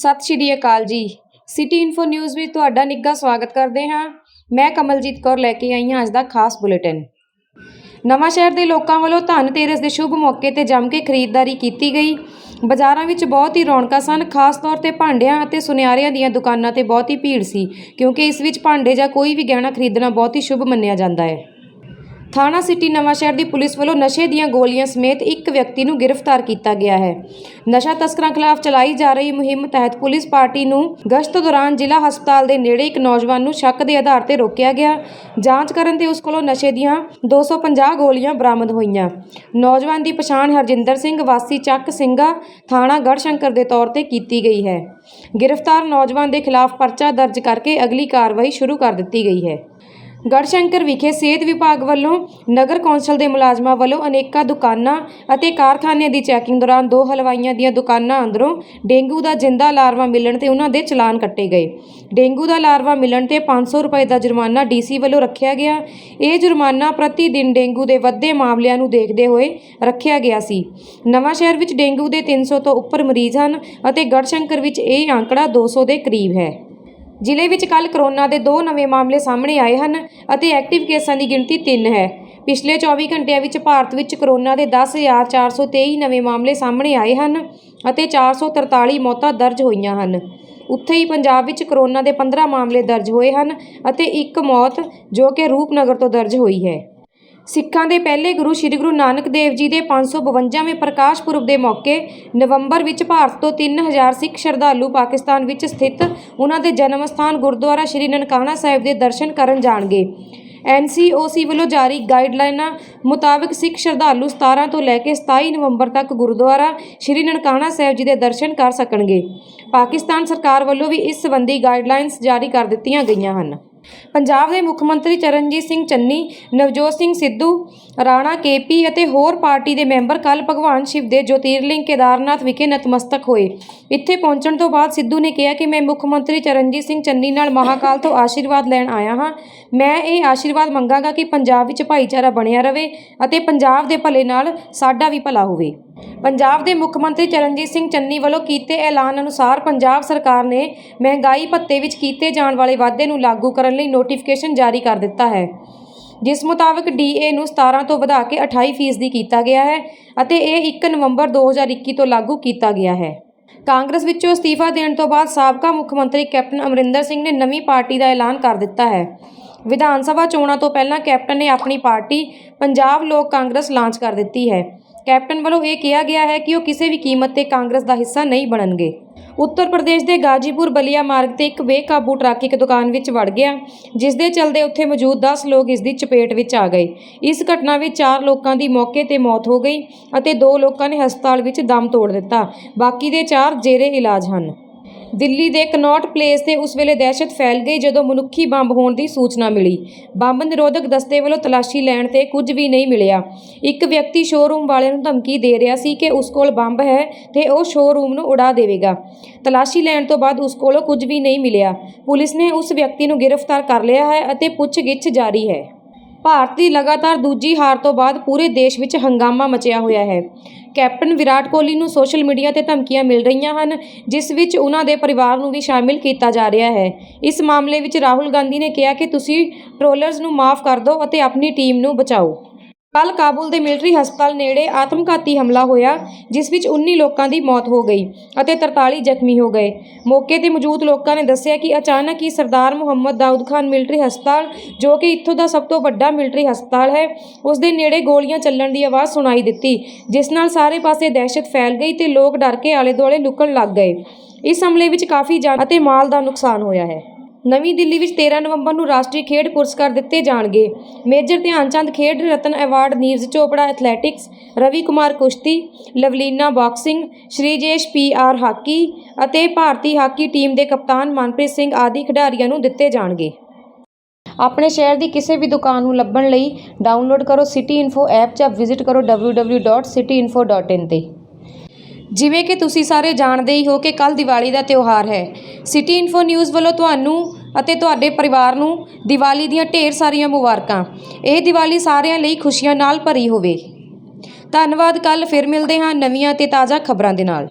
ਸਤਿ ਸ਼੍ਰੀ ਅਕਾਲ ਜੀ। City info news ਵਿੱਚ ਤੁਹਾਡਾ ਨਿੱਘਾ ਸਵਾਗਤ ਕਰਦੇ ਹਾਂ। ਮੈਂ ਕਮਲਜੀਤ ਕੌਰ ਲੈ ਕੇ ਆਈ ਹਾਂ ਅੱਜ ਦਾ ਖਾਸ ਬੁਲੇਟਿਨ। ਨਵਾਂ ਸ਼ਹਿਰ ਦੇ ਲੋਕਾਂ ਵੱਲੋਂ ਧਨ ਤੇਰਸ ਦੇ ਸ਼ੁਭ ਮੌਕੇ ਤੇ ਜੰਮ ਕੇ ਖਰੀਦਦਾਰੀ ਕੀਤੀ ਗਈ। ਬਾਜ਼ਾਰਾਂ ਵਿੱਚ ਬਹੁਤ ਹੀ ਰੌਣਕਾਂ ਸਨ, ਖਾਸ ਤੌਰ ਤੇ ਭਾਂਡਿਆਂ ਅਤੇ ਸੁਨਿਆਰਿਆਂ ਦੀਆਂ ਦੁਕਾਨਾਂ ਤੇ ਬਹੁਤ ਹੀ ਭੀੜ ਸੀ, ਕਿਉਂਕਿ ਇਸ ਵਿੱਚ ਭਾਂਡੇ ਜਾਂ ਕੋਈ ਵੀ ਗਹਿਣਾ ਖਰੀਦਣਾ ਬਹੁਤ ਹੀ ਸ਼ੁਭ ਮੰਨਿਆ ਜਾਂਦਾ ਹੈ। ਥਾਣਾ ਸਿਟੀ ਨਵਾਂਸ਼ਹਿਰ ਦੀ ਪੁਲਿਸ ਵੱਲੋਂ ਨਸ਼ੇ ਦੀਆਂ ਗੋਲੀਆਂ ਸਮੇਤ ਇੱਕ ਵਿਅਕਤੀ ਨੂੰ ਗ੍ਰਿਫਤਾਰ ਕੀਤਾ ਗਿਆ ਹੈ। ਨਸ਼ਾ ਤਸਕਰਾਂ ਖਿਲਾਫ ਚਲਾਈ ਜਾ ਰਹੀ ਮੁਹਿੰਮ ਤਹਿਤ ਪੁਲਿਸ ਪਾਰਟੀ ਨੂੰ ਗਸ਼ਤ ਦੌਰਾਨ ਜ਼ਿਲ੍ਹਾ ਹਸਪਤਾਲ ਦੇ ਨੇੜੇ ਇੱਕ ਨੌਜਵਾਨ ਨੂੰ ਸ਼ੱਕ ਦੇ ਆਧਾਰ ਤੇ ਰੋਕਿਆ ਗਿਆ। ਜਾਂਚ ਕਰਨ ਤੇ ਉਸ ਕੋਲੋਂ ਨਸ਼ੇ ਦੀਆਂ 250 ਗੋਲੀਆਂ ਬਰਾਮਦ ਹੋਈਆਂ। ਨੌਜਵਾਨ ਦੀ ਪਛਾਣ ਹਰਜਿੰਦਰ ਸਿੰਘ, ਵਾਸੀ ਚੱਕ ਸਿੰਘਾ, ਥਾਣਾ ਗੜਸ਼ੰਕਰ ਦੇ ਤੌਰ ਤੇ ਕੀਤੀ ਗਈ ਹੈ। ਗ੍ਰਿਫਤਾਰ ਨੌਜਵਾਨ ਦੇ ਖਿਲਾਫ ਪਰਚਾ ਦਰਜ ਕਰਕੇ ਅਗਲੀ ਕਾਰਵਾਈ ਸ਼ੁਰੂ ਕਰ ਦਿੱਤੀ ਗਈ ਹੈ। ਗੜਸ਼ੰਕਰ ਵਿਖੇ ਸਿਹਤ ਵਿਭਾਗ ਵੱਲੋਂ ਨਗਰ ਕੌਂਸਲ ਦੇ ਮੁਲਾਜ਼ਮਾਂ ਵੱਲੋਂ ਅਨੇਕਾਂ ਦੁਕਾਨਾਂ ਅਤੇ ਕਾਰਖਾਨਿਆਂ ਦੀ ਚੈਕਿੰਗ ਦੌਰਾਨ ਦੋ ਹਲਵਾਈਆਂ ਦੀਆਂ ਦੁਕਾਨਾਂ ਅੰਦਰੋਂ ਡੇਂਗੂ ਦਾ ਜਿੰਦਾ ਲਾਰਵਾ ਮਿਲਣ ਤੇ ਉਹਨਾਂ ਦੇ ਚਲਾਨ ਕੱਟੇ ਗਏ। ਡੇਂਗੂ ਦਾ ਲਾਰਵਾ ਮਿਲਣ ਤੇ 500 ਰੁਪਏ ਦਾ ਜੁਰਮਾਨਾ ਡੀਸੀ ਵੱਲੋਂ ਰੱਖਿਆ ਗਿਆ। ਇਹ ਜੁਰਮਾਨਾ ਪ੍ਰਤੀ ਦਿਨ ਡੇਂਗੂ ਦੇ ਵੱਧਦੇ ਮਾਮਲਿਆਂ ਨੂੰ ਦੇਖਦੇ ਹੋਏ ਰੱਖਿਆ ਗਿਆ ਸੀ। ਨਵਾਂ ਸ਼ਹਿਰ ਵਿੱਚ ਡੇਂਗੂ ਦੇ 300 ਤੋਂ ਉੱਪਰ ਮਰੀਜ਼ ਹਨ ਅਤੇ ਗੜਸ਼ੰਕਰ ਵਿੱਚ ਇਹ ਅੰਕੜਾ 200 ਦੇ ਕਰੀਬ ਹੈ। ਜ਼ਿਲ੍ਹੇ ਵਿੱਚ ਕੱਲ ਕਰੋਨਾ ਦੇ ਦੋ ਨਵੇਂ ਮਾਮਲੇ ਸਾਹਮਣੇ ਆਏ ਹਨ ਅਤੇ ਐਕਟਿਵ ਕੇਸਾਂ ਦੀ ਗਿਣਤੀ 3 ਹੈ। ਪਿਛਲੇ 24 ਘੰਟਿਆਂ ਵਿੱਚ ਭਾਰਤ ਵਿੱਚ ਕਰੋਨਾ ਦੇ 10423 ਨਵੇਂ ਮਾਮਲੇ ਸਾਹਮਣੇ ਆਏ ਹਨ ਅਤੇ 443 ਮੌਤਾਂ ਦਰਜ ਹੋਈਆਂ ਹਨ। ਉੱਥੇ ਹੀ ਪੰਜਾਬ ਵਿੱਚ ਕਰੋਨਾ ਦੇ 15 ਮਾਮਲੇ ਦਰਜ ਹੋਏ ਹਨ ਅਤੇ ਇੱਕ ਮੌਤ ਜੋ ਕਿ ਰੂਪਨਗਰ ਤੋਂ ਦਰਜ ਹੋਈ ਹੈ। ਸਿੱਖਾਂ ਦੇ ਪਹਿਲੇ ਗੁਰੂ ਸ੍ਰੀ ਗੁਰੂ ਨਾਨਕ ਦੇਵ ਜੀ ਦੇ 552ਵੇਂ ਪ੍ਰਕਾਸ਼ ਪੁਰਬ ਦੇ ਮੌਕੇ ਨਵੰਬਰ ਵਿੱਚ ਭਾਰਤ ਤੋਂ 3000 ਸਿੱਖ ਸ਼ਰਧਾਲੂ ਪਾਕਿਸਤਾਨ ਵਿੱਚ ਸਥਿਤ ਉਹਨਾਂ ਦੇ ਜਨਮ ਸਥਾਨ ਗੁਰਦੁਆਰਾ ਸ੍ਰੀ ਨਨਕਾਣਾ ਸਾਹਿਬ ਦੇ ਦਰਸ਼ਨ ਕਰਨ ਜਾਣਗੇ। ਐਨਸੀਓਸੀ ਵੱਲੋਂ ਜਾਰੀ ਗਾਈਡਲਾਈਨਾਂ ਮੁਤਾਬਕ ਸਿੱਖ ਸ਼ਰਧਾਲੂ 17 ਤੋਂ ਲੈ ਕੇ 27 ਨਵੰਬਰ ਤੱਕ ਗੁਰਦੁਆਰਾ ਸ੍ਰੀ ਨਨਕਾਣਾ ਸਾਹਿਬ ਜੀ ਦੇ ਦਰਸ਼ਨ ਕਰ ਸਕਣਗੇ। ਪਾਕਿਸਤਾਨ ਸਰਕਾਰ ਵੱਲੋਂ ਵੀ ਇਸ ਸੰਬੰਧੀ ਗਾਈਡਲਾਈਨਸ ਜਾਰੀ ਕਰ ਦਿੱਤੀਆਂ ਗਈਆਂ ਹਨ। ਪੰਜਾਬ ਦੇ ਮੁੱਖ ਮੰਤਰੀ ਚਰਨਜੀਤ ਸਿੰਘ ਚੰਨੀ, ਨਵਜੋਤ ਸਿੰਘ ਸਿੱਧੂ, ਰਾਣਾ ਕੇਪੀ ਅਤੇ ਹੋਰ ਪਾਰਟੀ ਦੇ ਮੈਂਬਰ ਕੱਲ ਭਗਵਾਨ ਸ਼ਿਵ ਦੇ ਜੋਤਿਰਲਿੰਗ ਕੇਦਾਰਨਾਥ ਵਿਖੇ ਨਤਮਸਤਕ ਹੋਏ। ਇੱਥੇ ਪਹੁੰਚਣ ਤੋਂ ਬਾਅਦ ਸਿੱਧੂ ਨੇ ਕਿਹਾ ਕਿ ਮੈਂ ਮੁੱਖ ਮੰਤਰੀ ਚਰਨਜੀਤ ਸਿੰਘ ਚੰਨੀ ਨਾਲ ਮਹਾਕਾਲ ਤੋਂ ਆਸ਼ੀਰਵਾਦ ਲੈਣ ਆਇਆ ਹਾਂ। ਮੈਂ ਇਹ ਆਸ਼ੀਰਵਾਦ ਮੰਗਾਂਗਾ ਕਿ ਪੰਜਾਬ ਵਿੱਚ ਭਾਈਚਾਰਾ ਬਣਿਆ ਰਹੇ ਅਤੇ ਪੰਜਾਬ ਦੇ ਭਲੇ ਨਾਲ ਸਾਡਾ ਵੀ ਭਲਾ ਹੋਵੇ। ਪੰਜਾਬ ਦੇ ਮੁੱਖ ਮੰਤਰੀ ਚਰਨਜੀਤ ਸਿੰਘ ਚੰਨੀ ਵੱਲੋਂ ਕੀਤੇ ਐਲਾਨ ਅਨੁਸਾਰ ਪੰਜਾਬ ਸਰਕਾਰ ਨੇ ਮਹਿੰਗਾਈ ਭੱਤੇ ਵਿੱਚ ਕੀਤੇ ਜਾਣ ਵਾਲੇ ਵਾਧੇ ਨੂੰ ਲਾਗੂ ਕਰਨ ਲਈ ਨੋਟੀਫਿਕੇਸ਼ਨ ਜਾਰੀ ਕਰ ਦਿੱਤਾ ਹੈ। ਜਿਸ ਮੁਤਾਬਕ ਡੀਏ ਨੂੰ 17 ਤੋਂ ਵਧਾ ਕੇ 28 ਫੀਸਦੀ ਕੀਤਾ ਗਿਆ ਹੈ ਅਤੇ ਇਹ 1 ਨਵੰਬਰ 2021 ਤੋਂ ਲਾਗੂ ਕੀਤਾ ਗਿਆ ਹੈ। ਕਾਂਗਰਸ ਵਿੱਚੋਂ ਅਸਤੀਫਾ ਦੇਣ ਤੋਂ ਬਾਅਦ ਸਾਬਕਾ ਮੁੱਖ ਮੰਤਰੀ ਕੈਪਟਨ ਅਮਰਿੰਦਰ ਸਿੰਘ ਨੇ ਨਵੀਂ ਪਾਰਟੀ ਦਾ ਐਲਾਨ ਕਰ ਦਿੱਤਾ ਹੈ। ਵਿਧਾਨ ਸਭਾ ਚੋਣਾਂ ਤੋਂ ਪਹਿਲਾਂ ਕੈਪਟਨ ਨੇ ਆਪਣੀ ਪਾਰਟੀ ਪੰਜਾਬ ਲੋਕ ਕਾਂਗਰਸ ਲਾਂਚ ਕਰ ਦਿੱਤੀ ਹੈ। ਕੈਪਟਨ ਵੱਲੋਂ ਇਹ ਕਿਹਾ ਗਿਆ ਹੈ ਕਿ ਉਹ ਕਿਸੇ ਵੀ ਕੀਮਤ ਤੇ ਕਾਂਗਰਸ ਦਾ ਹਿੱਸਾ ਨਹੀਂ ਬਣਨਗੇ। ਉੱਤਰ ਪ੍ਰਦੇਸ਼ ਦੇ ਗਾਜੀਪੁਰ ਬਲੀਆ ਮਾਰਗ ਤੇ ਇੱਕ ਬੇਕਾਬੂ ਟਰੱਕ ਇੱਕ ਦੁਕਾਨ ਵਿੱਚ ਵੜ ਗਿਆ, ਜਿਸ ਦੇ ਚਲਦੇ ਉੱਥੇ ਮੌਜੂਦ 10 ਲੋਕ ਇਸ ਦੀ ਚਪੇਟ ਵਿੱਚ ਆ ਗਏ। ਇਸ ਘਟਨਾ ਵਿੱਚ 4 ਲੋਕਾਂ ਦੀ ਮੌਕੇ ਤੇ ਮੌਤ ਹੋ ਗਈ ਅਤੇ 2 ਲੋਕਾਂ ਨੇ ਹਸਪਤਾਲ ਵਿੱਚ ਦਮ ਤੋੜ ਦਿੱਤਾ। ਬਾਕੀ ਦੇ 4 ਜੇਰੇ ਇਲਾਜ ਹਨ। ਦਿੱਲੀ ਦੇ ਕਨੌਟ ਪਲੇਸ ਤੇ ਉਸ ਵੇਲੇ ਦਹਿਸ਼ਤ ਫੈਲ ਗਈ ਜਦੋਂ ਮਨੁੱਖੀ ਬੰਬ ਹੋਣ ਦੀ ਸੂਚਨਾ ਮਿਲੀ। ਬੰਬ ਨਿਰੋਧਕ ਦਸਤੇ ਵੱਲੋਂ ਤਲਾਸ਼ੀ ਲੈਣ ਤੇ ਕੁਝ ਵੀ ਨਹੀਂ ਮਿਲਿਆ। ਇੱਕ ਵਿਅਕਤੀ ਸ਼ੋਰੂਮ ਵਾਲੇ ਨੂੰ ਧਮਕੀ ਦੇ ਰਿਹਾ ਸੀ ਕਿ ਉਸ ਕੋਲ ਬੰਬ ਹੈ ਤੇ ਉਹ ਸ਼ੋਰੂਮ ਨੂੰ ਉਡਾ ਦੇਵੇਗਾ। ਤਲਾਸ਼ੀ ਲੈਣ ਤੋਂ ਬਾਅਦ ਉਸ ਕੋਲੋਂ ਕੁਝ ਵੀ ਨਹੀਂ ਮਿਲਿਆ। ਪੁਲਿਸ ਨੇ ਉਸ ਵਿਅਕਤੀ ਨੂੰ ਗ੍ਰਿਫਤਾਰ ਕਰ ਲਿਆ ਹੈ ਅਤੇ ਪੁੱਛਗਿੱਛ ਜਾਰੀ ਹੈ। ਭਾਰਤ ਦੀ ਲਗਾਤਾਰ ਦੂਜੀ ਹਾਰ ਤੋਂ ਬਾਅਦ ਪੂਰੇ ਦੇਸ਼ ਵਿੱਚ ਹੰਗਾਮਾ ਮਚਿਆ ਹੋਇਆ ਹੈ। ਕੈਪਟਨ ਵਿਰਾਟ ਕੋਹਲੀ ਨੂੰ ਸੋਸ਼ਲ ਮੀਡੀਆ ਤੇ ਧਮਕੀਆਂ ਮਿਲ ਰਹੀਆਂ ਹਨ, ਜਿਸ ਵਿੱਚ ਉਹਨਾਂ ਦੇ ਪਰਿਵਾਰ ਨੂੰ ਵੀ ਸ਼ਾਮਿਲ ਕੀਤਾ ਜਾ ਰਿਹਾ ਹੈ। ਇਸ ਮਾਮਲੇ ਵਿੱਚ ਰਾਹੁਲ ਗਾਂਧੀ ਨੇ ਕਿਹਾ ਕਿ ਤੁਸੀਂ ਟ੍ਰੋਲਰਸ ਨੂੰ ਮਾਫ ਕਰ ਦਿਓ ਅਤੇ ਆਪਣੀ ਟੀਮ ਨੂੰ ਬਚਾਓ। ਕੱਲ ਕਾਬੁਲ ਦੇ ਮਿਲਟਰੀ ਹਸਪਤਾਲ ਨੇੜੇ ਆਤਮਘਾਤੀ ਹਮਲਾ ਹੋਇਆ, ਜਿਸ ਵਿੱਚ 19 ਲੋਕਾਂ ਦੀ ਮੌਤ ਹੋ ਗਈ ਅਤੇ 43 ਜ਼ਖਮੀ ਹੋ ਗਏ। ਮੌਕੇ ਤੇ ਮੌਜੂਦ ਲੋਕਾਂ ਨੇ ਦੱਸਿਆ ਕਿ ਅਚਾਨਕ ਹੀ ਸਰਦਾਰ ਮੁਹੰਮਦ ਦਾਊਦ ਖਾਨ ਮਿਲਟਰੀ ਹਸਪਤਾਲ, ਜੋ ਕਿ ਇੱਥੋਂ ਦਾ ਸਭ ਤੋਂ ਵੱਡਾ ਮਿਲਟਰੀ ਹਸਪਤਾਲ ਹੈ, ਉਸ ਦੇ ਨੇੜੇ ਗੋਲੀਆਂ ਚੱਲਣ ਦੀ ਆਵਾਜ਼ ਸੁਣਾਈ ਦਿੱਤੀ, ਜਿਸ ਨਾਲ ਸਾਰੇ ਪਾਸੇ ਦਹਿਸ਼ਤ ਫੈਲ ਗਈ ਤੇ ਲੋਕ ਡਰ ਕੇ ਆਲੇ-ਦੁਆਲੇ ਲੁਕਣ ਲੱਗ ਗਏ। ਇਸ ਹਮਲੇ ਵਿੱਚ ਕਾਫੀ ਜਾਨ ਅਤੇ ਮਾਲ ਦਾ ਨੁਕਸਾਨ ਹੋਇਆ ਹੈ। ਨਵੀਂ ਦਿੱਲੀ ਵਿੱਚ 13 ਨਵੰਬਰ ਨੂੰ ਰਾਸ਼ਟਰੀ ਖੇਡ ਪੁਰਸਕਾਰ ਦਿੱਤੇ ਜਾਣਗੇ। Major Dhyan Chand Khel Ratna award Neeraj Chopra, athletics Ravi Kumar ਕੁਸ਼ਤੀ, Lovlina boxing, Sreejesh P R hockey ਅਤੇ ਭਾਰਤੀ ਹਾਕੀ ਟੀਮ ਦੇ ਕਪਤਾਨ ਮਨਪ੍ਰੀਤ ਸਿੰਘ ਆਦਿ ਖਿਡਾਰੀਆਂ ਨੂੰ ਦਿੱਤੇ ਜਾਣਗੇ। ਆਪਣੇ ਸ਼ਹਿਰ ਦੀ ਕਿਸੇ ਵੀ ਦੁਕਾਨ ਨੂੰ ਲੱਭਣ ਲਈ ਡਾਊਨਲੋਡ ਕਰੋ ਸਿਟੀ ਇਨਫੋ ਐਪ ਜਾਂ ਵਿਜ਼ਿਟ ਕਰੋ www.cityinfo.in ਤੇ। ਜਿਵੇਂ ਕਿ ਤੁਸੀਂ ਸਾਰੇ ਜਾਣਦੇ ਹੀ ਹੋ ਕਿ ਕੱਲ ਦੀਵਾਲੀ ਦਾ ਤਿਉਹਾਰ ਹੈ। ਸਿਟੀ ਇਨਫੋ ਨਿਊਜ਼ ਵੱਲੋਂ ਤੁਹਾਨੂੰ ਅਤੇ ਤੁਹਾਡੇ ਪਰਿਵਾਰ ਨੂੰ ਦੀਵਾਲੀ ਦੀਆਂ ਢੇਰ ਸਾਰੀਆਂ ਮੁਬਾਰਕਾਂ। ਇਹ ਦੀਵਾਲੀ ਸਾਰਿਆਂ ਲਈ ਖੁਸ਼ੀਆਂ ਨਾਲ ਭਰੀ ਹੋਵੇ। ਧੰਨਵਾਦ ਕੱਲ ਫਿਰ ਮਿਲਦੇ ਹਾਂ ਨਵੀਆਂ ਤੇ ਤਾਜ਼ਾ ਖਬਰਾਂ ਦੇ ਨਾਲ।